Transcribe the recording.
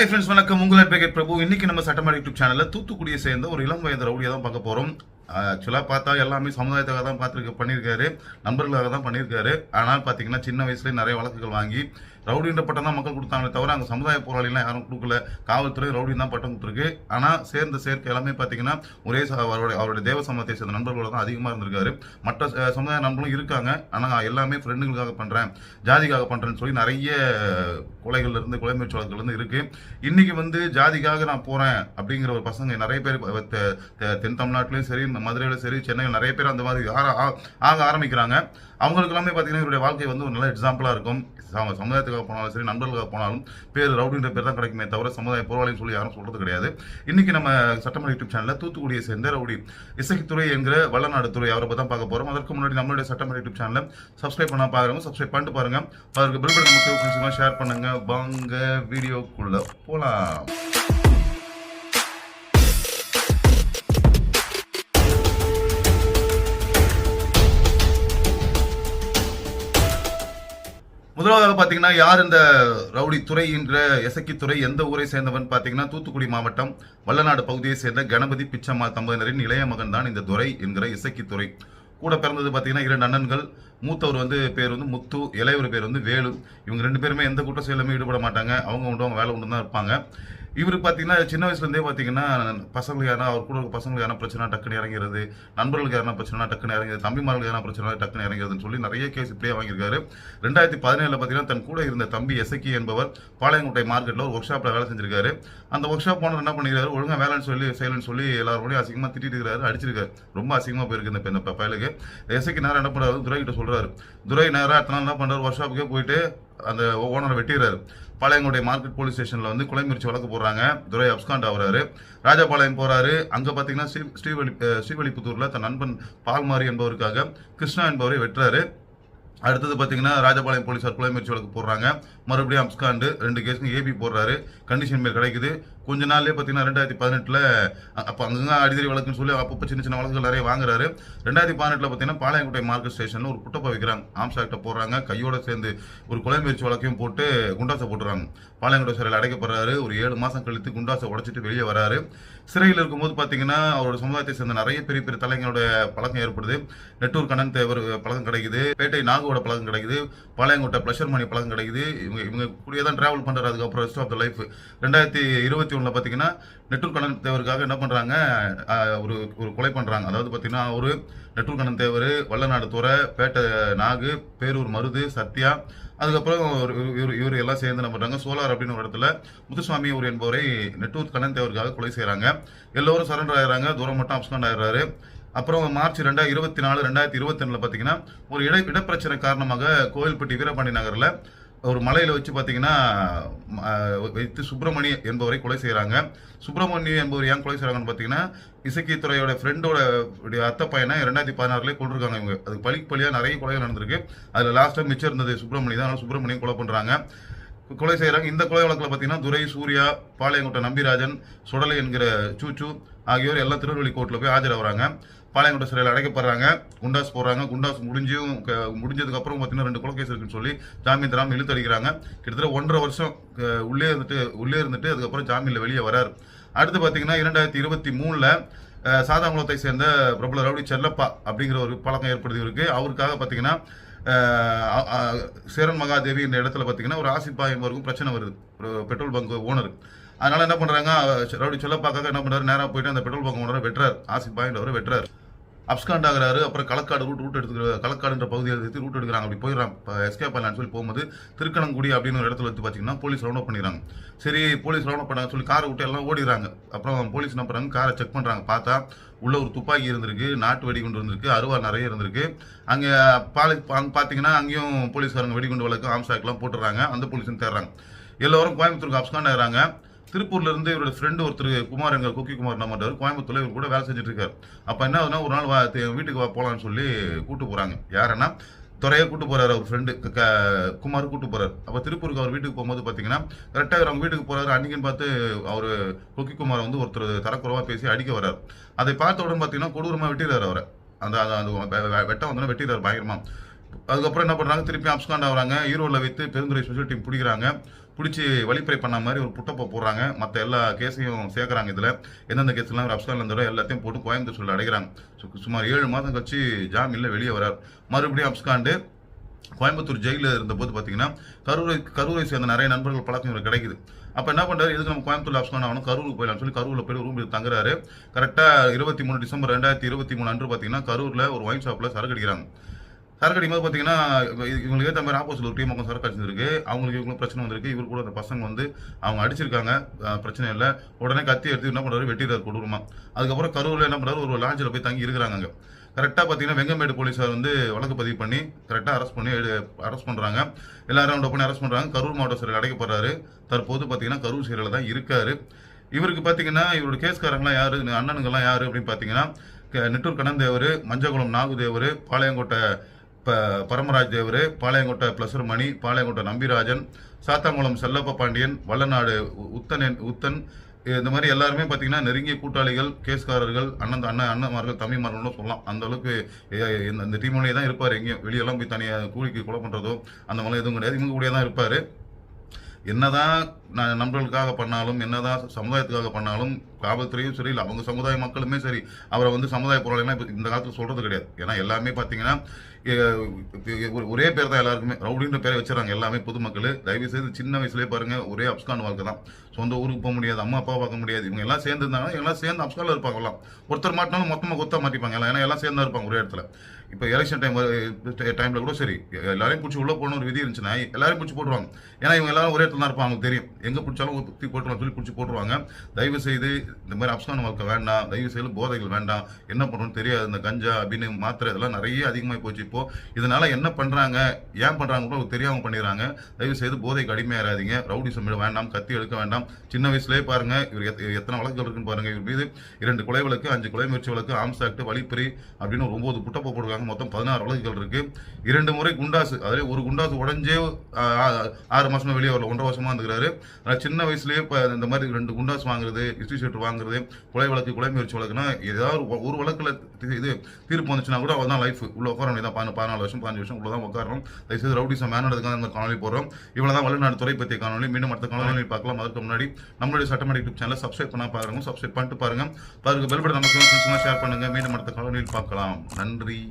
Hi friends வணக்கம். உங்களை advocate பிரபு. இன்னைக்கு நம்ம சட்டமன்ற யூடியூப் சேனல்ல தூத்துக்குடியை சேர்ந்த ஒரு இளம் வயது ரவுடியை தான் பார்க்க போறோம். ஆக்சுவலாக பார்த்தா எல்லாமே சமுதாயத்துக்காக தான் பார்த்துருக்க பண்ணியிருக்காரு. நண்பர்களுக்காக தான் பண்ணியிருக்காரு. ஆனால் பார்த்தீங்கன்னா சின்ன வயசுல நிறைய வழக்குகள் வாங்கி ரவுடின்ற பட்டம் தான் மக்கள் கொடுத்தாங்களே தவிர அங்கே சமுதாய போராளிலாம் யாரும் கொடுக்கல. காவல்துறை ரவுடின் தான் பட்டம் கொடுத்துருக்கு. ஆனால் சேர்ந்த சேர்க்கை எல்லாமே பார்த்தீங்கன்னா ஒரே அவருடைய அவருடைய தேவ சமூகத்தை சேர்ந்த நண்பர்களோட தான் அதிகமாக இருந்திருக்காரு. மற்ற சமுதாய நண்பர்களும் இருக்காங்க. ஆனால் எல்லாமே ஃப்ரெண்டுகளுக்காக பண்ணுறேன் ஜாதிக்காக பண்ணுறேன்னு சொல்லி நிறைய கொலைகள்ல இருந்து கொலை முயற்சி வழக்குகள் இருந்து வந்து ஜாதிக்காக நான் போகிறேன் அப்படிங்கிற ஒரு பசங்க நிறைய பேர் தெ- தென் தமிழ்நாட்டிலையும் சரி மதுரையிலும் சரி சென்னையில் நிறைய பேர் அந்த மாதிரி ஆ- ஆக ஆரம்பிக்கிறாங்க. அவங்களுக்கு எல்லாமே பார்த்தீங்கன்னா இவருடைய வாழ்க்கை வந்து ஒரு நல்ல எக்ஸாம்பிளாக இருக்கும். சமுதாயத்துக்காக சமுதாயத்துக்காக போனாலும் சரி நண்பர்களுக்காக போனாலும் பேர் ரவுடின்ற பேர் தான் கிடைக்குமே தவிர சமுதாய போராளின்னு சொல்லி யாரும் சொல்கிறது கிடையாது. இன்னைக்கு நம்ம சட்டமன்ற யூடியூப் சேனலில் தூத்துக்குடியை சேர்ந்த ரவுடி இசைத்துறை என்கிற வல்லநாடு துறை அவரை தான் பார்க்க போகிறோம் அதற்கு முன்னாடி நம்மளுடைய சட்டமன்ற யூடியூப் சேனலை சப்ஸ்கிரைப் பண்ண பாருங்க சப்ஸ்கிரைப் பண்ணிட்டு பாருங்க. அதற்கு பில் நமக்கு ஷேர் பண்ணுங்க. வாங்க வீடியோக்குள்ளே போகலாம் முதலாவதாக பார்த்தீங்கன்னா யார் இந்த ரவுடி துறை என்ற எசக்கி துறை எந்த ஊரை சேர்ந்தவன்? பார்த்தீங்கன்னா தூத்துக்குடி மாவட்டம் வல்லநாடு பகுதியை சேர்ந்த கணபதி பிச்சம்மா தம்பதியினரின் இளைய மகன் தான் இந்த துறை என்கிற இசக்கி துறை. கூட பிறந்தது பார்த்தீங்கன்னா இரண்டு அண்ணன்கள். மூத்தவர் வந்து பேர் வந்து முத்து இளையவர் பேர் வந்து வேலு. இவங்க ரெண்டு பேருமே எந்த குற்ற செயலுமே ஈடுபட மாட்டாங்க. அவங்க உண்டு அவங்க வேலை உண்டு தான் இருப்பாங்க. இவர் பார்த்தீங்கன்னா சின்ன வயசுலேருந்தே பார்த்தீங்கன்னா பசங்களுக்கு யாரா அவர் கூட இருக்க பசங்களுக்கு யாரா பிரச்சனை டக்குன்னு இறங்கிறது நண்பர்களுக்கு யாரா பிரச்சனை டக்குன்னு இறங்கிறது தம்பிமார்களுக்கு யாரா பிரச்சனை டக்குன்னு இறங்குறதுன்னு சொல்லி நிறைய கேஸ் இப்படியே வாங்கியிருக்காரு. ரெண்டாயிரத்தி பதினேழுல பார்த்தீங்கன்னா தன் கூட இருந்த தம்பி எசக்கி என்பவர் பாளையங்கோட்டை மார்க்கெட்டில் ஒரு ஒர்க் ஷாப்பில் வேலை செஞ்சிருக்காரு. அந்த ஒர்க் ஷாப் போனவர் என்ன பண்ணிருக்காரு? ஒழுங்காக வேலைன்னு சொல்லி செய்யலன்னு சொல்லி எல்லாரும் அசிங்கமாக திட்டிட்டு இருக்காரு அடிச்சிருக்காரு. ரொம்ப அசிங்கமாக போயிருக்கு இந்த இந்த பயலுக்கு எசக்கி நேரம் என்ன பண்ணுறாரு துரை கிட்ட சொல்கிறாரு துரை நேரம் அடுத்த நாள் என்ன பண்ணுறாரு ஒர்க் ஷாப்புக்கே போயிட்டு அந்த ஓனரை வெட்டிடுறாரு. பாளையங்கோட்டை மார்க்கெட் போலீஸ் ஸ்டேஷன்ல வந்து கொலை முயற்சி வழக்கு போடுறாங்க. துரை அப்ஸ்காண்ட் ஆகுறாரு. ராஜபாளையம் போறாரு. அங்க பாத்தீங்கன்னா ஸ்ரீ ஸ்ரீவலி அஹ் தன் நண்பன் பால்மாரி என்பவருக்காக கிருஷ்ணா என்பவரை வெட்டுறாரு. அடுத்தது பார்த்தீங்கன்னா ராஜபாளையம் போலீஸார் கொலை முயற்சி வழக்கு போடுறாங்க. மறுபடியும் அப்ஸ்காண்டு ரெண்டு கேஸுக்கு ஏபி போடுறாரு. கண்டிஷன் மேல் கிடைக்குது. கொஞ்ச நாள்லேயே பார்த்தீங்கன்னா ரெண்டாயிரத்தி பதினெட்டில் அப்போ அங்கங்க அடிதடி வழக்குன்னு சொல்லி அப்பப்போ சின்ன சின்ன வழக்குகள் நிறைய வாங்குறாரு. ரெண்டாயிரத்தி பதினெட்டில் பார்த்தீங்கன்னா பாளையங்கோட்டை மார்க்கெட் ஸ்டேஷனில் ஒரு புட்டப்பா வைக்கிறாங்க. ஆம்ஸ் போடுறாங்க. கையோட சேர்ந்து ஒரு கொலை முயற்சி வழக்கையும் போட்டு குண்டாசை போட்டுறாங்க. பாளையங்கோட்டை சிறையில் அடைக்கப்படுறாரு. ஒரு ஏழு மாதம் கழித்து குண்டாசை உடைச்சிட்டு வெளியே வராரு. சிறையில் இருக்கும்போது பார்த்தீங்கன்னா அவரோட சமுதாயத்தை சேர்ந்த நிறைய பெரிய பெரிய தலைங்களோட பழக்கம் ஏற்படுது. நெட்டூர் கண்ணன் தேவர் பழக்கம் கிடைக்குது. பேட்டை நாகோட பழக்கம் கிடைக்குது. பாளையங்கோட்டை ப்ளஷர் மணி பழக்கம் கிடைக்குது. இவங்க இவங்க கூடிய தான் டிராவல் பண்ணுறாரு அதுக்கப்புறம் ரெஸ்ட் ஆஃப் த லைஃப் ரெண்டாயிரத்தி இருபத்தி ஒன்றில் பார்த்தீங்கன்னா நெட்டூர் கண்ணன் தேவருக்காக என்ன பண்ணுறாங்க ஒரு ஒரு கொலை பண்ணுறாங்க அதாவது பார்த்தீங்கன்னா ஒரு நெட்டூர் கண்ணன் தேவர் வல்லநாடு துறை பேட்டை நாகு பேரூர் மருது சத்யா அதுக்கப்புறம் இவர் இவர் எல்லாம் சேர்ந்து என்ன பண்ணுறாங்க சோலார் அப்படின்னு ஒரு இடத்துல முத்துசுவாமி ஒரு என்பவரை நெட்டூர் கண்ணன் தேவருக்காக கொலை செய்கிறாங்க எல்லோரும் சரண்டர் ஆயிடுறாங்க. தூரம் மட்டும் அப்சண்ட் ஆயிடுறாரு. அப்புறம் மார்ச் ரெண்டாயிரத்தி இருபத்தி நாலு ரெண்டாயிரத்தி இருபத்தி ரெண்டில் பார்த்தீங்கன்னா ஒரு இட இடப்பிரச்சனை காரணமாக கோவில்பட்டி வீரபாண்டி நகரில் ஒரு மலையில வச்சு பார்த்தீங்கன்னா வைத்து சுப்பிரமணி என்பவரை கொலை செய்கிறாங்க சுப்பிரமணி என்பவர் ஏன் கொலை செய்கிறாங்கன்னு பார்த்தீங்கன்னா இசக்கி துறையோட ஃப்ரெண்டோட அத்தை பையனை ரெண்டாயிரத்தி பதினாறுல கொண்டிருக்காங்க இவங்க. அதுக்கு பழி பழியா நிறைய கொலைகள் நடந்திருக்கு. அதுல லாஸ்டா மிச்சம் இருந்தது சுப்பிரமணி தான். அதனால சுப்பிரமணியம் கொலை பண்றாங்க. கொலை செய்யறாங்க இந்த கொலை வழக்குல பார்த்தீங்கன்னா துரை சூர்யா பாளையங்கோட்டை நம்பிராஜன் சுடலை என்கிற சூச்சு ஆகியோர் எல்லாம் திருநெல்வேலி கோர்ட்ல போய் ஆஜராகிறாங்க. பாளையங்கோட்டை சிறையில் அடைக்கப்படுறாங்க. குண்டாஸ் போடுறாங்க குண்டாஸ் முடிஞ்சும் முடிஞ்சதுக்கப்புறம் முடிஞ்சதுக்கு அப்புறம் பார்த்தீங்கன்னா ரெண்டு கொலை இருக்குன்னு சொல்லி ஜாமீன் தராமல் இழுத்தடிக்கிறாங்க கிட்டத்தட்ட ஒன்றரை வருஷம் உள்ளே இருந்துட்டு உள்ளே இருந்துட்டு அதுக்கப்புறம் ஜாமீனில் வெளியே வராரு. அடுத்து பார்த்தீங்கன்னா இரண்டாயிரத்தி இருபத்தி மூணில் சாதாங்குளத்தை சேர்ந்த பிரபல ரவுடி செல்லப்பா அப்படிங்கிற ஒரு பழக்கம் ஏற்படுத்தி இருக்கு. அவருக்காக பார்த்தீங்கன்னா சேரன் மகாதேவி இந்த இடத்துல பார்த்தீங்கன்னா ஒரு ஆசிப்பா என்பவருக்கும் பிரச்சனை வருது. ஒரு பெட்ரோல் பங்க் ஓனர். அதனால என்ன பண்றாங்க ரவுடி செல்லப்பாக்காக என்ன பண்றாரு நேராக போயிட்டு அந்த பெட்ரோல் பங்க் ஓனரை வெட்டுறாரு. ஆசிப்பாயின்றவரை வெட்டுறாரு. அப்ஸ்காண்ட் ஆகிறாரு அப்புறம் களக்காடு ரூட் ரூட் எடுத்துக்கிற களக்காடுன்ற பகுதியை எடுத்து ரூட் எடுக்கிறாங்க. அப்படி போயிடறாங்க. எஸ்கேப் பண்ணலான்னு சொல்லி போகும்போது திருக்கணங்குடி அப்படின்னு ஒரு இடத்துல வந்து பார்த்தீங்கன்னா போலீஸ் ரவுண்ட் அப் பண்ணிடுறாங்க. சரி போலீஸ் ரவுண்ட் அப் பண்ணாங்க சொல்லி காரை விட்டு எல்லாம் ஓடிடுறாங்க. அப்புறம் போலீஸ் என்ன பண்ணுறாங்க காரை செக் பண்ணுறாங்க பார்த்தா உள்ள ஒரு துப்பாக்கி இருந்திருக்கு நாட்டு வெடிகுண்டு இருந்திருக்கு அருவா நிறைய இருந்திருக்கு. அங்கே பாலி அங்கே பார்த்தீங்கன்னா அங்கேயும் போலீஸ்காரங்க வெடிகுண்டு வழக்கு ஆம்சாக்லாம் போட்டுறாங்க அந்த போலீஸும் தேடுறாங்க. எல்லோரும் கோயம்புத்தூருக்கு அப்ஸ்காண்ட் ஆகிறாங்க திருப்பூர்ல இருந்து இவரோட ஃப்ரெண்டு ஒருத்தர் குமார் எங்க குக்கி குமார் என்ன கோயம்புத்தூர்ல இவர் கூட வேலை செஞ்சுட்டு இருக்காரு அப்ப என்ன ஆகுதுன்னா ஒரு நாள் வா- வீட்டுக்கு போலாம்னு சொல்லி கூட்டு போறாங்க. யாருன்னா துறையை கூட்டு போறாரு அவர் ஃப்ரெண்டு குமார் கூட்டு போறாரு. அப்ப திருப்பூருக்கு அவர் வீட்டுக்கு போகும்போது பாத்தீங்கன்னா கரெக்டாக அவங்க வீட்டுக்கு போறாரு. அன்னைக்குன்னு பார்த்து அவர் கொக்கி குமார் வந்து ஒருத்தர் தரக்குறவா பேசி அடிக்க வர்றாரு. அதை பார்த்த உடனே பாத்தீங்கன்னா கொடூரமா வெட்டிடுறாரு அவரை. அந்த அந்த அந்த வெ- வெட்டம் வந்து வெட்டிடுறாரு பயங்கரமா. அதுக்கப்புறம் என்ன பண்றாங்க? திருப்பி அப்ஸ்காண்ட் ஆகுறாங்க ஈரோட்ல வைத்து பெருந்துறை ஸ்பெஷல் டீம் பிடிக்கிறாங்க. பிடிச்சி வழிப்பறை பண்ண மாதிரி ஒரு புட்டப்பை போடுறாங்க. மற்ற எல்லா கேஸையும் சேர்க்குறாங்க இதில். எந்தெந்த கேஸ்லாம் ஒரு அப்சால் இருந்தோ எல்லாத்தையும் போட்டு கோயம்புத்தூர் சொல்லி அடைக்கிறாங்க சு- சுமார் ஏழு மாதம் கழிச்சு ஜாமீனில் வெளியே வரார். மறுபடியும் அப்ஸ்காண்டு கோயம்புத்தூர் ஜெயிலில் இருந்தபோது பார்த்தீங்கன்னா கரூரை கரூரை சேர்ந்த நிறைய நண்பர்கள் பழக்கம் இவர் கிடைக்குது. அப்போ என்ன பண்ணுறாரு எதுக்கு நம்ம கோயம்புத்தூர் அப்ஸ்கான் ஆகணும் கரூருக்கு போயிடலாம் சொல்லி கரூரில் போய் ரூம் தங்குறாரு. கரெக்டாக இருபத்தி மூணு டிசம்பர் ரெண்டாயிரத்தி இருபத்தி மூணு அன்று பார்த்தீங்கன்னா கரூரில் ஒரு ஒயின் ஷாப்பில் சரக்கு அடிக்கிறாங்க. சரக்கு அடிக்கும்போது பார்த்தீங்கன்னா இவங்களுக்கு ஏற்ற மாதிரி ஆப்போசிட் ஒரு டீம் பக்கம் சரக்கு அடிச்சிருக்கு அவங்களுக்கு இவங்களுக்கு பிரச்சனை வந்திருக்கு. இவர் கூட அந்த பசங்க வந்து அவங்க அடிச்சிருக்காங்க. பிரச்சனை இல்லை. உடனே கத்தி எடுத்து என்ன பண்ணுறாரு வெட்டிடுறாரு கொடூரமா. அதுக்கப்புறம் கரூரில் என்ன பண்ணுறாரு ஒரு லாட்ஜில் போய் தங்கி இருக்கிறாங்க அங்கே. கரெக்டாக பார்த்தீங்கன்னா வெங்கமேடு போலீஸார் வந்து வழக்கு பதிவு பண்ணி கரெக்டாக அரெஸ்ட் பண்ணி அரெஸ்ட் பண்ணுறாங்க எல்லாரும் ரவுண்ட் பண்ணி அரெஸ்ட் பண்ணுறாங்க கரூர் மாவட்ட சிறையில் அடைக்கப்படுறாரு. தற்போது பார்த்தீங்கன்னா கரூர் சிறையில் தான் இருக்காரு. இவருக்கு பார்த்தீங்கன்னா இவரோட கேஸ்காரங்களாம் யார்? அண்ணனுங்கள்லாம் அண்ணனுங்கெல்லாம் அப்படின்னு பார்த்தீங்கன்னா க- நெட்டூர் கண்ணந்தேவர் மஞ்சகுளம் நாகுதேவர் பாளையங்கோட்டை இப்போ பரமராஜ் தேவர் பாளையங்கோட்டை பிளசர் மணி பாளையங்கோட்டை நம்பிராஜன் சாத்தாங்குளம் செல்லப்ப பாண்டியன் வல்லநாடு உ- உத்தன் உத்தன் இந்த மாதிரி எல்லாருமே பார்த்தீங்கன்னா நெருங்கிய கூட்டாளிகள் கேஸ்காரர்கள் அண்ணன் அண்ணன் அண்ணன்மார்கள் தம்பிமார்கள்னு சொல்லலாம். அந்த அளவுக்கு இந்த- இந்த தான் இருப்பார் எங்கேயும். வெளியெல்லாம் போய் தனியாக கூலிக்கு கொலை பண்ணுறதோ அந்த மாதிரி எதுவும் கிடையாது. இவங்க கூடயே தான் இருப்பார். என்னதான் நான் நண்பர்களுக்காக பண்ணாலும் என்னதான் சமுதாயத்துக்காக பண்ணாலும் காவல்துறையும் சரி இல்லை அவங்க சமுதாய மக்களுமே சரி அவரை வந்து சமுதாய போராளிலாம் இப்போ இந்த காலத்தில் சொல்கிறது கிடையாது. ஏன்னா எல்லாமே பார்த்தீங்கன்னா ஒரே பேர் தான் எல்லாருக்குமே ரவுடின்ற பேரை வச்சுறாங்க எல்லாமே பொதுமக்கள். தயவு செய்து சின்ன வயசுலேயே பாருங்க ஒரே அப்ஸ்கான் வாழ்க்கை தான். சொந்த ஊருக்கு போக முடியாது அம்மா அப்பா பார்க்க முடியாது. இவங்க எல்லாம் சேர்ந்து இருந்தாங்கன்னா எல்லாம் சேர்ந்து அப்ஸ்கானில் இருப்பாங்கலாம் ஒருத்தர் மாட்டினாலும் மொத்தமாக கொத்தா மாட்டிப்பாங்க. எல்லாம் ஏன்னா எல்லாம் சேர்ந்தா இருப்பாங்க ஒரே இடத்துல. இப்போ எலெக்ஷன் டைம் டைமில் கூட சரி எல்லாரையும் பிடிச்சி உள்ளே போகணும் ஒரு விதி இருந்துச்சுன்னா எல்லாரையும் பிடிச்சி போட்டுருவாங்க. ஏன்னா இவங்க எல்லாரும் ஒரே இடத்துல தான் இருப்பாங்க அவங்களுக்கு தெரியும். எங்கே பிடிச்சாலும் தூக்கி போட்டுருவாங்க சொல்லி பிடிச்சி போட்டுருவாங்க. தயவு செய்து இந்த மாதிரி அப்சான வாழ்க்கை வேண்டாம். தயவு செய்து போதைகள் வேண்டாம். என்ன பண்ணணும்னு தெரியாது. இந்த கஞ்சா அப்படின்னு மாத்திரை இதெல்லாம் நிறைய அதிகமாகி போச்சு இப்போ. இதனால் என்ன பண்ணுறாங்க ஏன் பண்ணுறாங்க கூட அவங்க தெரியாமல் பண்ணிடுறாங்க. தயவு செய்து போதைக்கு அடிமையாராதீங்க ரவுடிசம் வேண்டாம். கத்தி எடுக்க வேண்டாம். சின்ன வயசுலேயே பாருங்க இவர் எத்தனை வழக்குகள் இருக்குன்னு பாருங்க. இவர் மீது இரண்டு கொலை வழக்கு அஞ்சு கொலை முயற்சி வழக்கு ஆம்ஸ் ஆக்ட் வழிப்பறி அப்படின்னு ஒரு குட்டைப்பை போடுவாங்க ஆக மொத்தம் பதினாறு வழக்குகள் இருக்கு. இரண்டு முறை குண்டாசு அதாவது ஒரு குண்டாசு உடஞ்சே ஆறு மாசமா வெளியே வரல ஒன்றரை வருஷமா இருந்துக்கிறாரு. சின்ன வயசுலயே இப்போ இந்த மாதிரி ரெண்டு குண்டாஸ் வாங்குறது ஹிஸ்டரி ஷீட் வாங்குறது கொலை வழக்கு கொலை முயற்சி வழக்குனா ஏதாவது ஒரு- வழக்குல இது தீர்ப்பு வந்துச்சுன்னா கூட அவள் தான் லைஃப் உள்ள உட்கார வேண்டியதான் பதினா- பதினாலு வருஷம் பதினஞ்சு வருஷம் உள்ள தான் உட்காரணும் தயவுசெய்து ரவுடிசம் மேனடுக்காக இந்த காணொலி போடுறோம். இவ்வளவு தான் வல்லுநாடு துறை பற்றிய காணொலி மீண்டும் அடுத்த காணொலி பார்க்கலாம். அதற்கு முன்னாடி நம்மளுடைய சட்டமன்ற யூடியூப் சேனலை சப்ஸ்கிரைப் பண்ணா பாருங்க. சப்ஸ்கிரைப் பண்ணிட்டு பாருங்க. பாருங்க பெல் பட்டன் நமக்கு ஷேர் பண்ணுங்க. மீண்டும் அடுத்த காணொலியில் பார்க்கலாம். நன்றி.